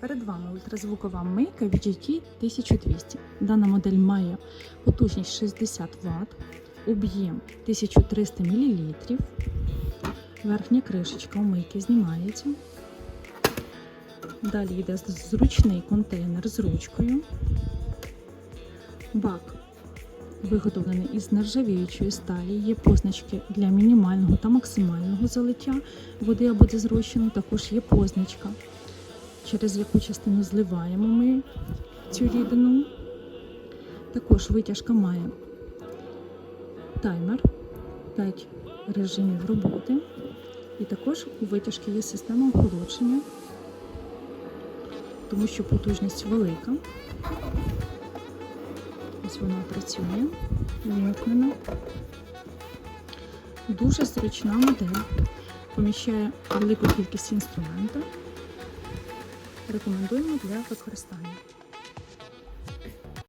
Перед вами ультразвукова мийка VGT 1200. Дана модель має потужність 60 Вт, об'єм 1300 мл. Верхня кришечка у мийки знімається. Далі йде зручний контейнер з ручкою. Бак виготовлений із нержавіючої сталі. Є позначки для мінімального та максимального залиття води або дезрозчину. Також є позначка, через яку частину зливаємо ми цю рідину. Також витяжка має таймер, 5 режимів роботи. І також у витяжки є система охолодження, тому що потужність велика. Ось вона працює, вимкнена. Дуже зручна модель. Поміщає велику кількість інструментів. Рекомендуємо для використання.